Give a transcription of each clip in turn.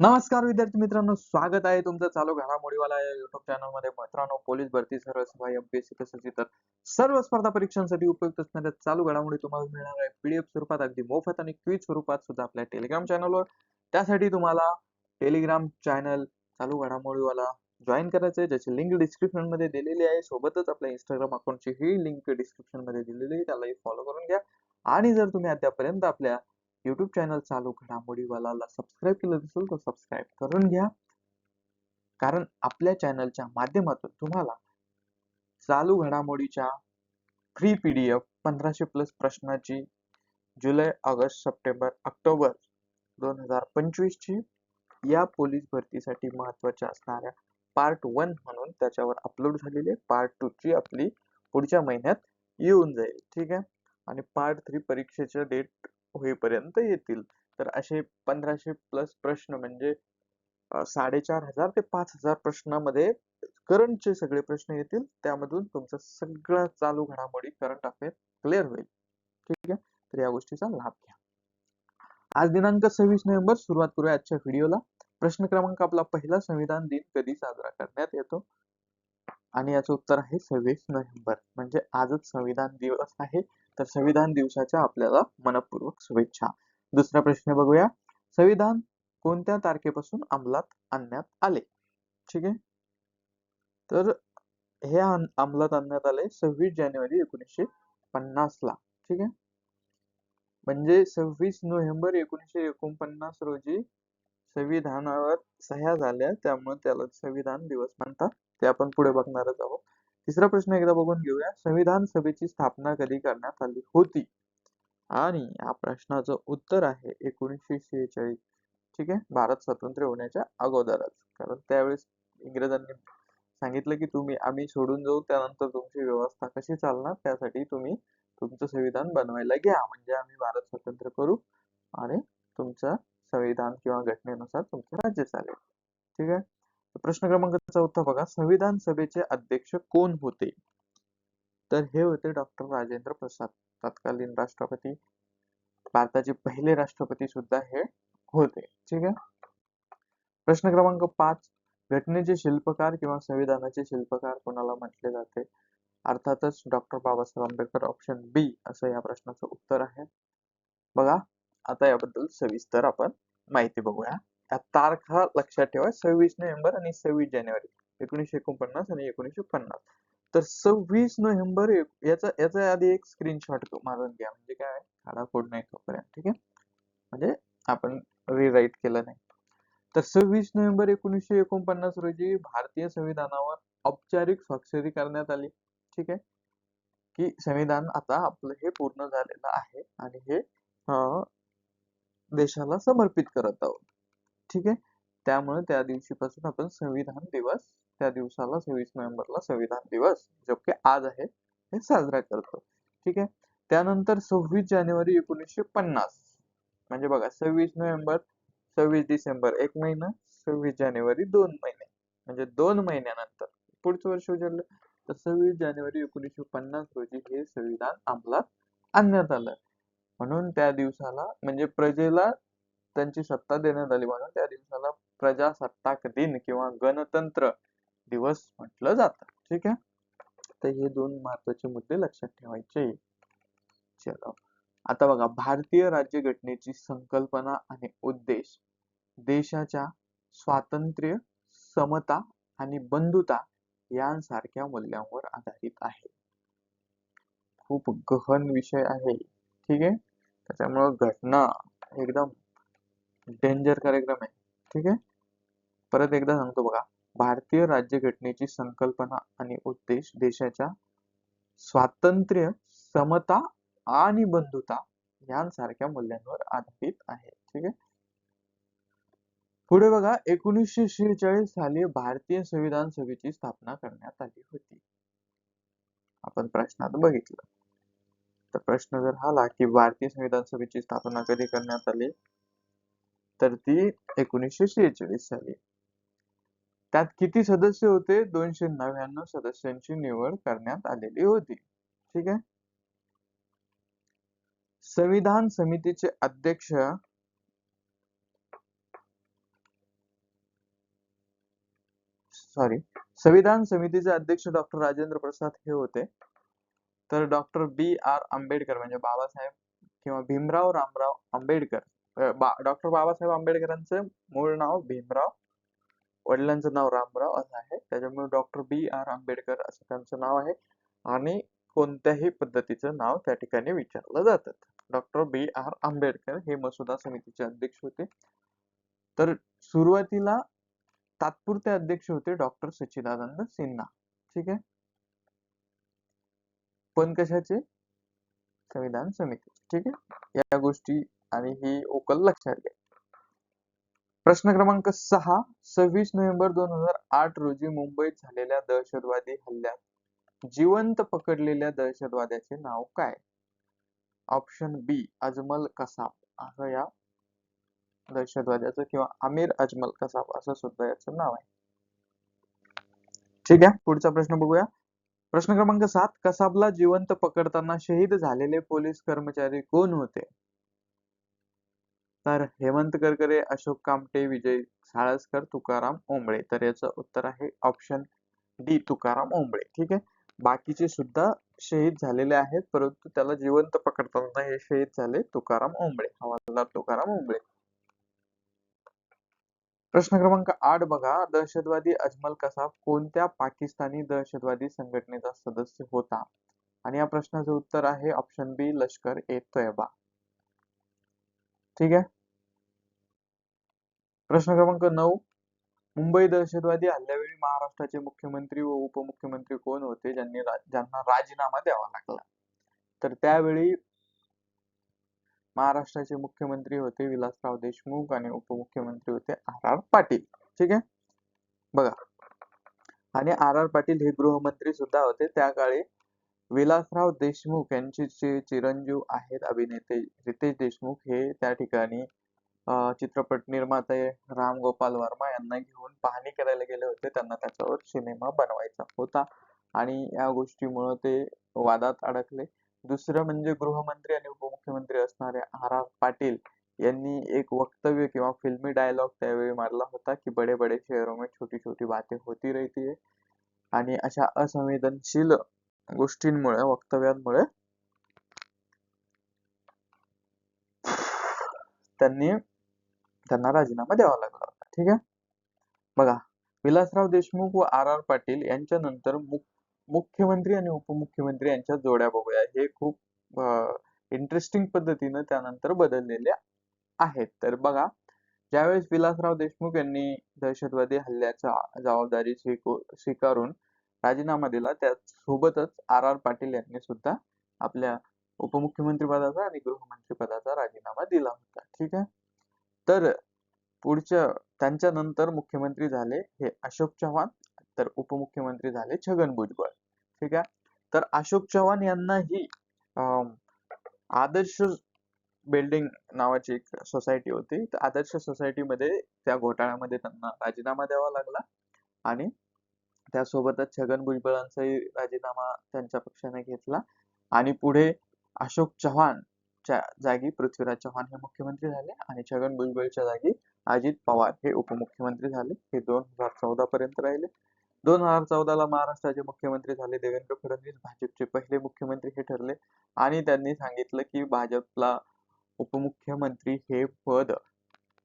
नमस्कार विद्यार्थी मित्रांनो स्वागत आहे तुमचं चालू घडामोडीवाला या युट्यूब चॅनलमध्ये मित्रांनो पोलीस भरती सर्व सभा एमपीएससी तसेच इतर सर्व स्पर्धा परीक्षांसाठी उपयुक्त असणाऱ्या चालू घडामोडी तुम्हाला मिळणार आहे. पीडीएफ स्वरूपात अगदी मोफत आणि क्विज स्वरूपात सुद्धा आपल्या टेलिग्राम चॅनलवर त्यासाठी तुम्हाला टेलिग्राम चॅनल चालू घडामोडीवाला जॉईन करायचं आहे ज्याची लिंक डिस्क्रिप्शनमध्ये दिलेली आहे. सोबतच आपल्या इंस्टाग्राम अकाउंटची ही लिंक डिस्क्रिप्शनमध्ये दिलेली आहे त्यालाही फॉलो करून घ्या. आणि जर तुम्ही अद्यापर्यंत आपल्या यूट्यूब चॅनल चालू घडामोडीवाला सबस्क्राईब केलं नसेल तर सबस्क्राईब करून घ्या. कारण आपल्या चॅनलच्या माध्यमातून तुम्हाला चालू घडामोडीच्या फ्री पीडीएफ पंधराशे प्लस प्रश्नाची जुलै ऑगस्ट सप्टेंबर ऑक्टोबर दोन हजार पंचवीस ची या पोलीस भरतीसाठी महत्त्वाच्या असणाऱ्या पार्ट वन म्हणून त्याच्यावर अपलोड झालेली पार्ट टू ची आपली पुढच्या महिन्यात येऊन जाईल. ठीक आहे? आणि पार्ट थ्री परीक्षेच्या डेट होईपर्यंत येतील. तर असे पंधराशे प्लस प्रश्न म्हणजे साडेचार हजार ते पाच हजार प्रश्नामध्ये करंटचे सगळे प्रश्न येतील. त्यामधून तुमचं सगळं चालू घडामोडी करंट अफेअर क्लिअर होईल. ठीक आहे? तर या गोष्टीचा लाभ घ्या. आज दिनांक सव्वीस नोव्हेंबर सुरुवात करूया आजच्या व्हिडिओला. प्रश्न क्रमांक आपला पहिला संविधान दिन कधी साजरा करण्यात येतो? आणि याचं उत्तर आहे सव्वीस नोव्हेंबर. म्हणजे आजच संविधान दिवस आहे. तर संविधान दिवसाच्या आपल्याला मनपूर्वक शुभेच्छा. दुसरा प्रश्न बघूया. संविधान कोणत्या तारखेपासून अंमलात आणण्यात आले? ठीक आहे? तर हे अंमलात आणण्यात आले सव्वीस जानेवारी एकोणीसशे पन्नास ला. ठीक आहे? म्हणजे सव्वीस नोव्हेंबर एकोणीसशे एकोणपन्नास रोजी संविधानावर सह्या झाल्या. त्यामुळे त्याला संविधान दिवस म्हणतात. ते आपण पुढे बघणारच आहोत. तिसरा प्रश्न एकदा बघून घेऊया. संविधान सभेची स्थापना कधी करण्यात आली होती? आणि या प्रश्नाचं उत्तर आहे एकोणीसशे शेहेचाळीस. ठीक आहे? भारत स्वतंत्र होण्याच्या अगोदरच. कारण त्यावेळेस इंग्रजांनी सांगितलं की तुम्ही आम्ही सोडून जाऊ त्यानंतर तुमची व्यवस्था कशी चालणार त्यासाठी तुम्ही तुमचं संविधान बनवायला घ्या. म्हणजे आम्ही भारत स्वतंत्र करू आणि तुमचं संविधान किंवा घटनेनुसार तुमचं राज्य चालेल. ठीक आहे? प्रश्न क्रमांक चौथा बघा. संविधान सभेचे अध्यक्ष कोण होते? तर हे होते डॉक्टर राजेंद्र प्रसाद. तत्कालीन राष्ट्रपती भारताचे पहिले राष्ट्रपती सुद्धा हे होते. ठीक आहे? प्रश्न क्रमांक पाच. घटनेचे शिल्पकार किंवा संविधानाचे शिल्पकार कोणाला म्हटले जाते? अर्थातच doctor Babasaheb Ambedkar option B असं या प्रश्नाचं उत्तर आहे. बघा आता याबद्दल सविस्तर आपण माहिती बघूया. तारखा लक्षात ठेवा सव्वीस नोव्हेंबर आणि सव्वीस जानेवारी एकोणीसशे एकोणपन्नास आणि एकोणीसशे पन्नास. तर सव्वीस नोव्हेंबर याचा याचा आधी एक स्क्रीनशॉट मारून घ्या म्हणजे काय खाडाखोड नाही तोपर्यंत ठीक आहे? म्हणजे आपण रिराईट केलं नाही. तर सव्वीस नोव्हेंबर एकोणीसशे एकोणपन्नास रोजी भारतीय संविधानावर औपचारिक स्वाक्षरी करण्यात आली ठीक आहे? की संविधान आता आपलं हे पूर्ण झालेलं आहे आणि हे देशाला समर्पित करत आहोत. ठीक आहे? त्यामुळे त्या दिवशीपासून आपण संविधान दिवस त्या दिवसाला सव्वीस नोव्हेंबरला संविधान दिवस जो की आज आहे हे साजरा करतो. ठीक आहे? त्यानंतर सव्वीस जानेवारी एकोणीसशे पन्नास. म्हणजे बघा सव्वीस नोव्हेंबर सव्वीस डिसेंबर एक महिना सव्वीस जानेवारी दोन महिने. म्हणजे दोन महिन्यानंतर. पुढचं वर्ष उजळलं तर सव्वीस जानेवारी एकोणीसशे पन्नास रोजी हे संविधान अंमलात आणण्यात आलं. म्हणून त्या दिवसाला म्हणजे प्रजेला त्यांची सत्ता देण्यात आली. म्हणून त्या दिवसाला प्रजासत्ताक दिन किंवा गणतंत्र दिवस म्हटलं जात. ठीक आहे? तर हे दोन महत्त्वाचे मुद्दे लक्षात ठेवायचे. चलो. आता बघा भारतीय राज्यघटनेची संकल्पना आणि उद्देश देशाच्या स्वातंत्र्य समता आणि बंधुता यांसारख्या मूल्यांवर आधारित आहे. खूप गहन विषय आहे. ठीक आहे? त्याच्यामुळे घटना एकदम डेंजर कार्यक्रम आहे. ठीक आहे? परत एकदा सांगतो बघा. भारतीय राज्यघटनेची संकल्पना आणि उद्देश देशाच्या स्वातंत्र्य समता आणि बंधुता यांसारख्या मूल्यांवर आधारित आहे. ठीक आहे? पुढे बघा. एकोणीसशे शेहेचाळीस साली भारतीय संविधान सभेची स्थापना करण्यात आली होती. आपण प्रश्नात बघितलं. तर प्रश्न जर आला की भारतीय संविधान सभेची स्थापना कधी करण्यात आली? तर ती एकोणीसशे शेहेचाळीस साली. त्यात किती सदस्य होते? दोनशे नव्याण्णव सदस्यांची निवड करण्यात आलेली होती. ठीक आहे? संविधान समितीचे अध्यक्ष सॉरी संविधान समितीचे अध्यक्ष डॉक्टर राजेंद्र प्रसाद हे होते. तर डॉक्टर बी आर आंबेडकर म्हणजे बाबासाहेब किंवा भीमराव रामराव आंबेडकर डॉक्टर बाबासाहेब आंबेडकरांचं मूळ नाव भीमराव वडिलांचं नाव रामराव असं आहे. त्याच्यामुळे डॉक्टर बी आर आंबेडकर असं त्यांचं नाव आहे. आणि कोणत्याही पद्धतीचं नाव त्या ठिकाणी विचारलं जातं. डॉक्टर बी आर आंबेडकर हे मसुदा समितीचे अध्यक्ष होते. तर सुरुवातीला तात्पुरते अध्यक्ष होते डॉक्टर सच्चिदानंद सिन्हा. ठीक आहे? पण कशाचे? संविधान समिती ठीक आहे? या गोष्टी आणि ही उकल लक्षात घ्या. प्रश्न क्रमांक सहा सव्वीस नोव्हेंबर दोन हजार आठ रोजी मुंबईत झालेल्या दहशतवादी हल्ल्यात जिवंत पकडलेल्या दहशतवाद्याचे नाव काय? Option B Ajmal Kasab. असं या दहशतवाद्याचं किंवा आमिर अजमल कसाब असं सुद्धा याचं नाव आहे. ठीक आहे पुढचा प्रश्न बघूया. प्रश्न क्रमांक सात कसाबला जिवंत पकडताना शहीद झालेले पोलीस कर्मचारी कोण होते? तर हेमंत करकरे अशोक कामटे विजय साळसकर तुकाराम ओंबळे. तर याचं उत्तर आहे ऑप्शन डी तुकाराम ओंबळे. ठीक आहे? बाकीचे सुद्धा शहीद झालेले आहेत परंतु त्याला जिवंत पकडताना हे शहीद झाले तुकाराम ओंबळे. हवालदार तुकाराम ओंबळे. प्रश्न क्रमांक आठ बघा. दहशतवादी अजमल कसाब कोणत्या पाकिस्तानी दहशतवादी संघटनेचा सदस्य होता? आणि या प्रश्नाचं उत्तर आहे ऑप्शन बी लष्कर ए तोयबा. ठीक आहे. प्रश्न क्रमांक नऊ. मुंबई दहशतवादी हल्ल्यावेळी महाराष्ट्राचे मुख्यमंत्री व उपमुख्यमंत्री कोण होते? ज्यांनी ज्यांना राजीनामा द्यावा लागला. तर त्यावेळी महाराष्ट्राचे मुख्यमंत्री होते विलासराव देशमुख आणि उपमुख्यमंत्री होते आर आर पाटील. ठीक आहे? बघा. आणि आर आर पाटील हे गृहमंत्री सुद्धा होते. त्या काळी विलासराव देशमुख यांचे जे चिरंजीव आहेत अभिनेते रितेश देशमुख हे त्या ठिकाणी चित्रपट निर्माते राम गोपाल वर्मा यांना घेऊन पाहणी करायला गेले होते. त्यांना त्याच्यावर सिनेमा बनवायचा होता आणि या गोष्टीमुळे ते वादात अडकले. दुसरं म्हणजे गृहमंत्री आणि उपमुख्यमंत्री असणारे आर आर पाटील यांनी एक वक्तव्य किंवा फिल्मी डायलॉग त्यावेळी मारला होता की बडे बडे शहरों में छोटी छोटी बातें होती रहती है आणि अशा असंवेदनशील गोष्टींमुळे वक्तव्यांमुळे त्यांनी त्यांना राजीनामा द्यावा लागला होता. ठीक आहे? बघा विलासराव देशमुख व आर आर पाटील यांच्यानंतर मुख्यमंत्री आणि उपमुख्यमंत्री यांच्या जोड्या बघूया. हे खूप इंटरेस्टिंग पद्धतीनं त्यानंतर बदललेल्या आहेत. तर बघा ज्यावेळेस विलासराव देशमुख यांनी दहशतवादी हल्ल्याचा जबाबदारी स्वीकारून राजीनामा दिला. त्यासोबतच आर आर पाटील यांनी सुद्धा आपल्या उपमुख्यमंत्री पदाचा आणि गृहमंत्री पदाचा राजीनामा दिला होता. ठीक आहे? तर पुढच्या त्यांच्या नंतर मुख्यमंत्री झाले हे अशोक चव्हाण तर उपमुख्यमंत्री झाले छगन भुजबळ. ठीक आहे? तर अशोक चव्हाण यांनाही आदर्श बिल्डिंग नावाची एक सोसायटी होती. तर आदर्श सोसायटीमध्ये त्या घोटाळ्यामध्ये त्यांना राजीनामा द्यावा लागला आणि त्यासोबतच छगन भुजबळांचाही राजीनामा त्यांच्या पक्षाने घेतला. आणि पुढे अशोक चव्हाणच्या जागी पृथ्वीराज चव्हाण हे मुख्यमंत्री झाले आणि छगन भुजबळच्या जागी अजित पवार हे उपमुख्यमंत्री झाले. हे दोन हजार चौदा पर्यंत राहिले. दोन हजार चौदाला महाराष्ट्राचे मुख्यमंत्री झाले देवेंद्र फडणवीस. भाजपचे पहिले मुख्यमंत्री हे ठरले. आणि त्यांनी सांगितलं की भाजपला उपमुख्यमंत्री हे पद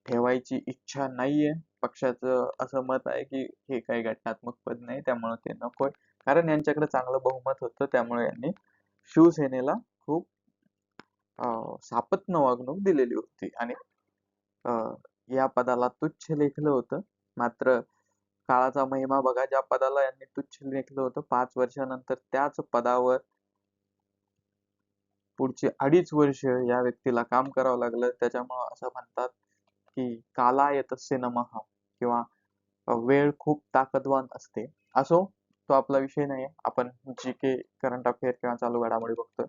ठेवायची इच्छा नाहीये. पक्षाचं असं मत आहे की हे काही घटनात्मक पद नाही त्यामुळे ते नकोय कारण यांच्याकडे चांगलं बहुमत होतं त्यामुळे यांनी शिवसेनेला खूप सापत्न वागणूक दिलेली होती. आणि या पदाला तुच्छ लेखलं होतं. मात्र काळाचा महिमा बघा ज्या पदाला यांनी तुच्छ लेखलं होतं पाच वर्षानंतर त्याच पदावर पुढची अडीच वर्ष या व्यक्तीला काम करावं लागलं. त्याच्यामुळं असं म्हणतात की काला तस्य नमः किंवा वेळ खूप ताकदवान असते. असो तो आपला विषय नाही आपण जी के करंट अफेअर किंवा चालू घडामोडी बघतोय.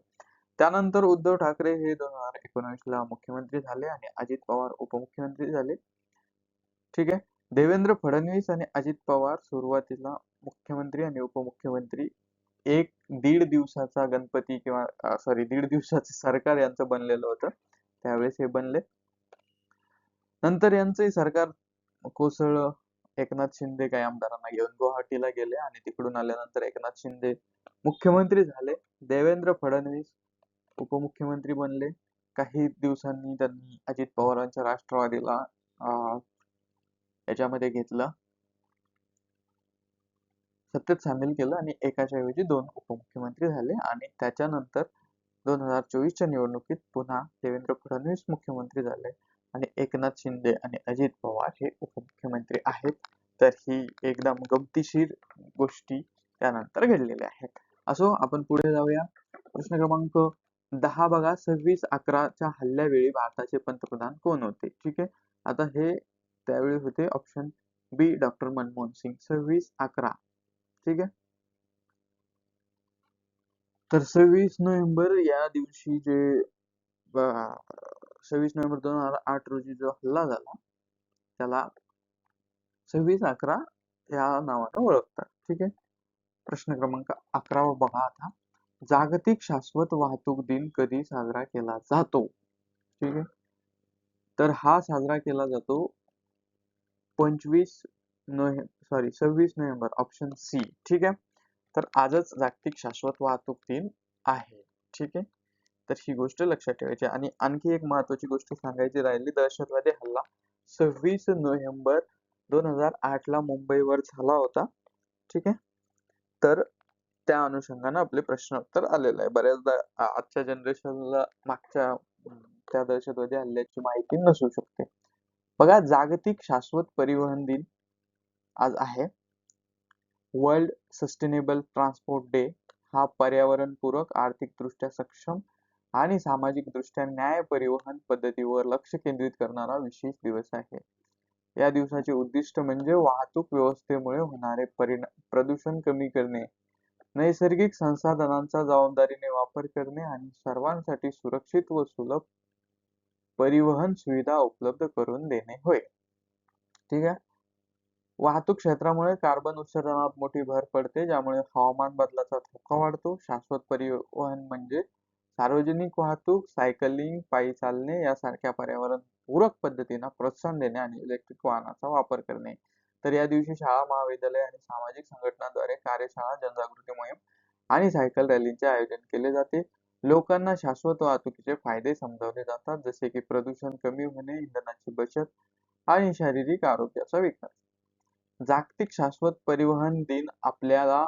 त्यानंतर उद्धव ठाकरे हे दोन हजार एकोणवीस ला मुख्यमंत्री झाले आणि अजित पवार उपमुख्यमंत्री झाले. ठीक आहे? देवेंद्र फडणवीस आणि अजित पवार सुरुवातीला मुख्यमंत्री आणि उपमुख्यमंत्री. एक दीड दिवसाचा गणपती किंवा सॉरी दीड दिवसाचं सरकार यांचं बनलेलं होतं. त्यावेळेस हे बनले. नंतर यांचंही सरकार कोसळलं एकनाथ शिंदे काही आमदारांना घेऊन गुवाहाटीला गेले आणि तिकडून आल्यानंतर एकनाथ शिंदे मुख्यमंत्री झाले. देवेंद्र फडणवीस उपमुख्यमंत्री बनले. काही दिवसांनी त्यांनी अजित पवारांच्या राष्ट्रवादीला याच्यामध्ये घेतलं. सत्तेत सामील केलं आणि एकाच्या ऐवजी दोन उपमुख्यमंत्री झाले आणि त्याच्यानंतर दोन हजार चोवीसच्या निवडणुकीत पुन्हा देवेंद्र फडणवीस मुख्यमंत्री झाले. आणि एकनाथ शिंदे आणि अजित पवार हे उपमुख्यमंत्री आहेत. तर ही एकदम गमतीशीर गोष्टी त्यानंतर घडलेल्या आहेत. असो आपण पुढे जाऊया. प्रश्न क्रमांक दहा बघा. सव्वीस अकराच्या हल्ल्यावेळी भारताचे पंतप्रधान कोण होते? ठीक आहे? आता हे त्यावेळी होते option B doctor Manmohan Singh. सव्वीस अकरा. ठीक आहे? तर सव्वीस नोव्हेंबर या दिवशी जे सव्वीस नोव्हेंबर दोन हजार आठ रोजी जो हल्ला झाला त्याला सव्वीस अकरा या नावानं ओळखतात. ठीक आहे? प्रश्न क्रमांक अकरावा बघा आता. जागतिक शाश्वत वाहतूक दिन कधी साजरा केला जातो? ठीक आहे? तर हा साजरा केला जातो पंचवीस नोव्हे सॉरी सव्वीस नोव्हेंबर ऑप्शन सी ठीक आहे? तर आजच जागतिक शाश्वत वाहतूक दिन आहे. ठीक आहे? तर ही गोष्ट लक्षात ठेवायची आणि आणखी एक महत्वाची गोष्ट सांगायची राहिली दहशतवादी हल्ला सव्वीस नोव्हेंबर दोन हजार आठ ला मुंबईवर झाला होता. ठीक आहे? तर त्या अनुषंगाने आपले प्रश्न उत्तर आलेलं आहे. बऱ्याचदा आजच्या जनरेशनला मागच्या त्या दहशतवादी हल्ल्याची माहिती नसू शकते. बघा जागतिक शाश्वत परिवहन दिन आज आहे. वर्ल्ड सस्टेनेबल ट्रान्सपोर्ट डे हा पर्यावरणपूरक आर्थिकदृष्ट्या सक्षम आणि सामाजिकदृष्ट्या न्याय परिवहन पद्धतीवर लक्ष केंद्रित करणारा विशेष दिवस आहे. या दिवसाचे उद्दिष्ट म्हणजे वाहतूक व्यवस्थेमुळे होणारे परिणाम प्रदूषण कमी करणे नैसर्गिक संसाधनांचा जबाबदारीने वापर करणे आणि सर्वांसाठी सुरक्षित व सुलभ परिवहन सुविधा उपलब्ध करून देणे होय. ठीक आहे? वाहतूक क्षेत्रामुळे कार्बन उत्सर्जनात मोठी भर पडते ज्यामुळे हवामान बदलाचा धोका वाढतो. शाश्वत परिवहन म्हणजे सार्वजनिक वाहतूक सायकलिंग पायी चालणे यासारख्या पर्यावरण पूरक पद्धतींना प्रोत्साहन देणे आणि इलेक्ट्रिक वाहनाचा वापर करणे. तर या दिवशी शाळा महाविद्यालय आणि सामाजिक संघटनांद्वारे कार्यशाळा जनजागृती मोहीम आणि सायकल रॅलींचे आयोजन केले जाते. लोकांना शाश्वत वाहतुकीचे फायदे समजावले जातात जसे की प्रदूषण कमी होणे इंधनाची बचत आणि शारीरिक आरोग्याचा विकास. जागतिक शाश्वत परिवहन दिन आपल्याला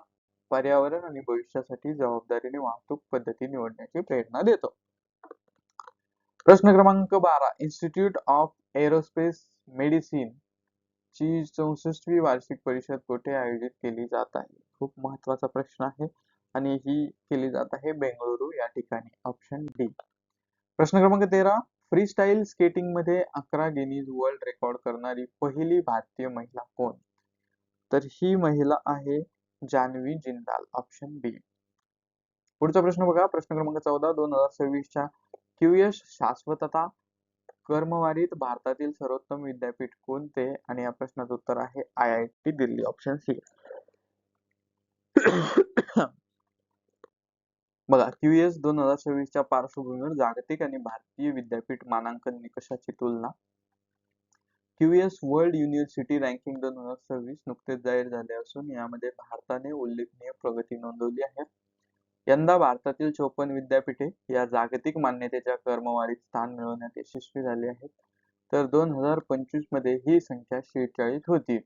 पर्यावरण आणि भविष्यासाठी जबाबदारीने वाहतूक पद्धती निवडण्याची प्रेरणा देतो. प्रश्न क्रमांक बारा इन्स्टिट्यूट ऑफ एरोस्पेस मेडिसिन ची चौसष्टवी वार्षिक परिषद कुठे आयोजित केली जात आहे? खूप महत्त्वाचा प्रश्न आहे आणि ही केली जात आहे बेंगळुरू या ठिकाणी. ऑप्शन डी प्रश्न क्रमांक तेरा फ्री स्टाईल स्केटिंगमध्ये अकरा गिनीज वर्ल्ड रेकॉर्ड करणारी पहिली भारतीय महिला कोण? तर ही महिला आहे जान्हवी जिंदाल ऑप्शन बी पुढचा प्रश्न बघा. प्रश्न क्रमांक चौदा दोन हजार सव्वीसच्या क्यूएस शाश्वतता कर्मवारीत भारतातील सर्वोत्तम विद्यापीठ कोणते? आणि या प्रश्नाचं उत्तर आहे I I T Delhi option C बघा क्यूएस दोन हजार सव्वीसच्या पार्श्वभूमीवर जागतिक आणि भारतीय विद्यापीठ मानांकन निकषाची तुलना क्यूएस वर्ल्ड युनिव्हर्सिटी रँकिंग दोन हजार सव्वीस नुकतेच जाहीर झाले असून यामध्ये भारताने उल्लेखनीय प्रगती नोंदवली आहे. यंदा भारतातील चोपन्न विद्यापीठे या जागतिक मान्यतेच्या क्रमवारीत स्थान मिळवण्यात यशस्वी झाले आहेत. तर दोन हजार पंचवीसमध्ये ही संख्या शेहेचाळीस होती.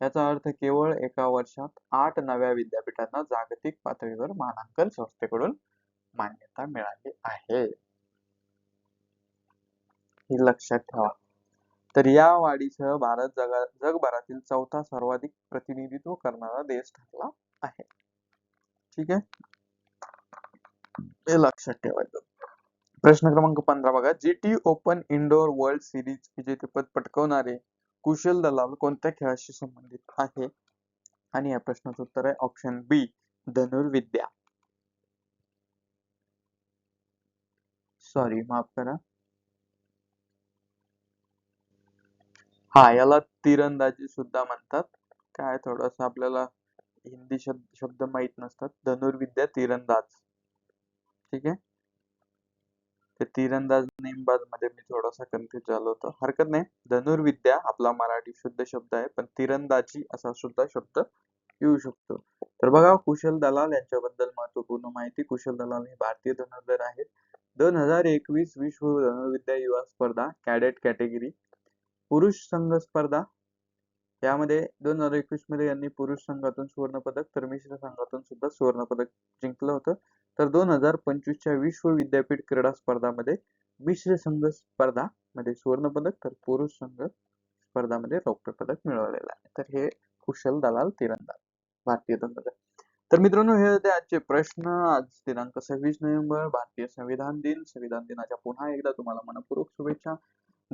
याचा अर्थ केवळ एका वर्षात आठ नव्या विद्यापीठांना जागतिक पातळीवर मानांकन संस्थेकडून मान्यता मिळाली आहे. हे लक्षात ठेवा. तर या वाढीसह भारत जगा जगभरातील चौथा सर्वाधिक प्रतिनिधित्व करणारा देश ठरला आहे. ठीक आहे? हे लक्षात ठेवायचं. प्रश्न क्रमांक पंधरा बघा. G T open indoor world series विजेतेपद पटकवणारे कुशल दलाल कोणत्या खेळाशी संबंधित आहे? आणि या प्रश्नाचं उत्तर आहे ऑप्शन बी धनुर्विद्या. सॉरी माफ करा. हा याला तिरंदाजी सुद्धा म्हणतात. काय थोडस आपल्याला हिंदी शब्द शब्द माहीत नसतात. धनुर्विद्या तिरंदाज. ठीक आहे? ते तीरंदाज नेमबाजमध्ये मी थोडासा कन्फ्युज झालो होतो. हरकत नाही. धनुर्विद्या आपला मराठी शुद्ध शब्द आहे पण तीरंदाजी असा सुद्धा शब्द येऊ शकतो. तर बघा कुशल दलाल यांच्याबद्दल महत्त्वपूर्ण माहिती. कुशल दलाल हे भारतीय धनुर्धर आहेत. दोन हजार एकवीस विश्व धनुर्विद्या युवा स्पर्धा कॅडेट कॅटेगरी. पुरुष संघ स्पर्धा. यामध्ये दोन हजार एकवीसमध्ये यांनी पुरुष संघातून सुवर्ण पदक तर मिश्र संघातून सुद्धा सुवर्ण पदक जिंकलं होतं. तर दोन हजार पंचवीसच्या विश्व विद्यापीठ क्रीडा स्पर्धामध्ये मिश्र संघ स्पर्धा मध्ये सुवर्ण पदक तर पुरुष संघ स्पर्धामध्ये रौप्य पदक मिळवलेलं आहे. तर हे कुशल दलाल तिरंदाज भारतीय धनुर्धर तर मित्रांनो हे होते आजचे प्रश्न. आज दिनांक सव्वीस नोव्हेंबर भारतीय संविधान दिन. संविधान दिनाच्या पुन्हा एकदा तुम्हाला मनपूर्वक शुभेच्छा.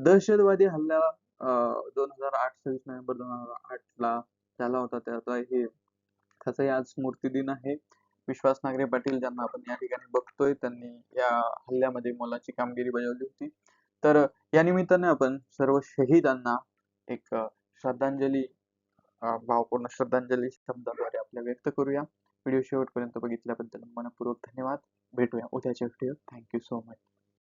दहशतवादी हल्ला दोन हजार आठ सव्वीस नोव्हेंबर दोन हजार आठ ला झाला होता. त्याचा हे त्याचाही आज स्मृती दिन आहे. विश्वास नागरे पाटील ज्यांना आपण या ठिकाणी बघतोय त्यांनी या हल्ल्यामध्ये मोलाची कामगिरी बजावली होती. तर या निमित्ताने आपण सर्व शहीदांना एक श्रद्धांजली भावपूर्ण श्रद्धांजली शब्दाद्वारे आपल्या व्यक्त करूया. व्हिडिओ शेवटपर्यंत बघितल्याबद्दल मनपूर्वक धन्यवाद. भेटूया उद्याच्या व्हिडिओ थँक्यू सो मच.